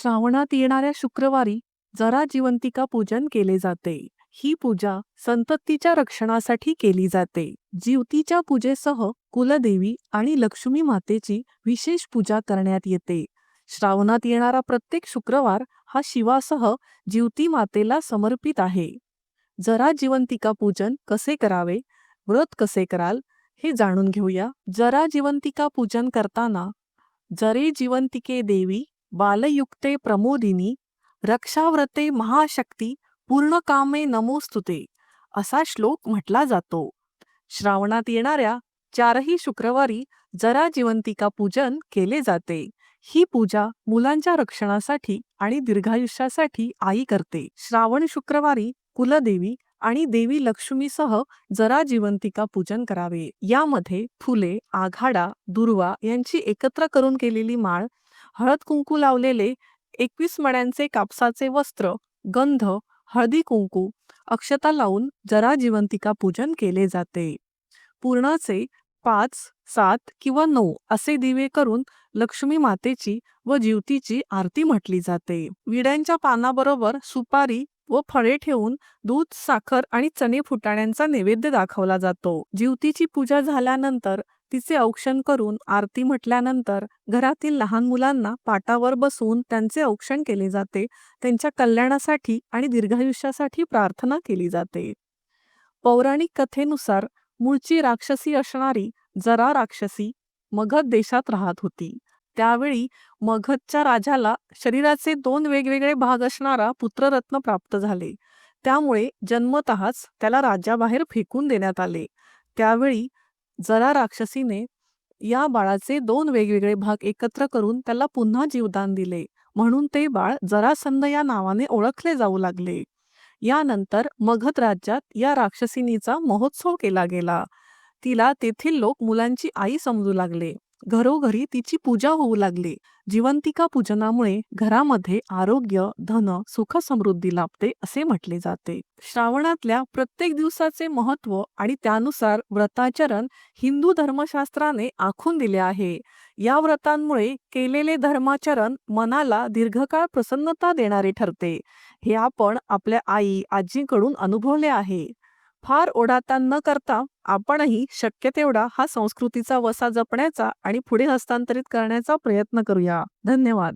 श्रावणात येणाऱ्या शुक्रवारी जरा जिवंतिका पूजन केले जाते. ही पूजा संततीच्या रक्षणासाठी केली जाते. जीवतीच्या पूजेसह कुलदेवी आणि लक्ष्मी मातेची विशेष पूजा करण्यात येते. श्रावणात येणारा प्रत्येक शुक्रवार हा शिवासह जीवती मातेला समर्पित आहे. जरा जिवंतिका पूजन कसे करावे? व्रत कसे कराल? हे जाणून घेऊया. जरा जिवंतिका पूजन करताना जरे जिवंतिके देवी बालयुक्ते प्रमोदिनी रक्षाव्रते महाशक्ती पूर्ण कामे नमोस्तुते असा श्लोक म्हटला जातो. श्रावणात येणाऱ्या चारही शुक्रवारी जरा जिवंतिका पूजन केले जाते. ही पूजा मुलांच्या रक्षणासाठी आणि दीर्घायुष्यासाठी आई करते. श्रावण शुक्रवारी कुलदेवी आणि देवी लक्ष्मीसह जरा जिवंतिका पूजन करावे. यामध्ये फुले आघाडा दुर्वा यांची एकत्र करून केलेली माळ हळद कुंकू लावलेले एकवीस मण्यांचे कापसाचे वस्त्र गंध हळदी कुंकू अक्षता लावून जरा जिवंतिका पूजन केले जाते. पूर्णाचे पाच सात किंवा नऊ असे दिवे करून लक्ष्मी मातेची व जीवतीची आरती म्हटली जाते. विड्यांच्या पानाबरोबर सुपारी व फळे ठेवून दूध साखर आणि चणे फुटाण्यांचा नैवेद्य दाखवला जातो. जीवतीची पूजा झाल्यानंतर तिचे औक्षण करून आरती म्हटल्यानंतर घरातील लहान मुलांना पाटावर बसवून त्यांचे औक्षण केले जाते त्यांच्या कल्याणासाठी आणि दीर्घायुष्यासाठी प्रार्थना केली जाते. पौराणिक कथेनुसार मूळची राक्षसी असणारी जरा राक्षसी मगध देशात राहत होती. त्यावेळी मगधच्या राजाला शरीराचे दोन वेगवेगळे भाग असणारा पुत्ररत्न प्राप्त झाले. त्यामुळे जन्मतःच त्याला राज्याबाहेर फेकून देण्यात आले. त्यावेळी जरा राक्षसीने या बाळाचे दोन वेगवेगळे भाग एकत्र करून त्याला पुन्हा जीवदान दिले. म्हणून ते बाळ जरासंध या नावाने ओळखले जाऊ लागले. यानंतर मगध राज्यात या राक्षसिनीचा महोत्सव केला गेला. तिला तेथील लोक मुलांची आई समजू लागले. घरोघरी तिची पूजा होऊ लागली. जिवंतिका पूजनामुळे घरामध्ये आरोग्य धन सुख समृद्धी लाभते असे म्हटले जाते. श्रावणातल्या प्रत्येक दिवसाचे महत्त्व आणि त्यानुसार व्रताचरण हिंदू धर्मशास्त्राने आखून दिले आहे. या व्रतांमुळे केलेले धर्माचरण मनाला दीर्घकाळ प्रसन्नता देणारे ठरते. हे आपण आपल्या आई आजीकडून अनुभवले आहे. फार ओढाताण न करता आपणही शक्य तेवढा हा संस्कृतीचा वसा जपण्याचा आणि पुढे हस्तांतरित करण्याचा प्रयत्न करूया. धन्यवाद.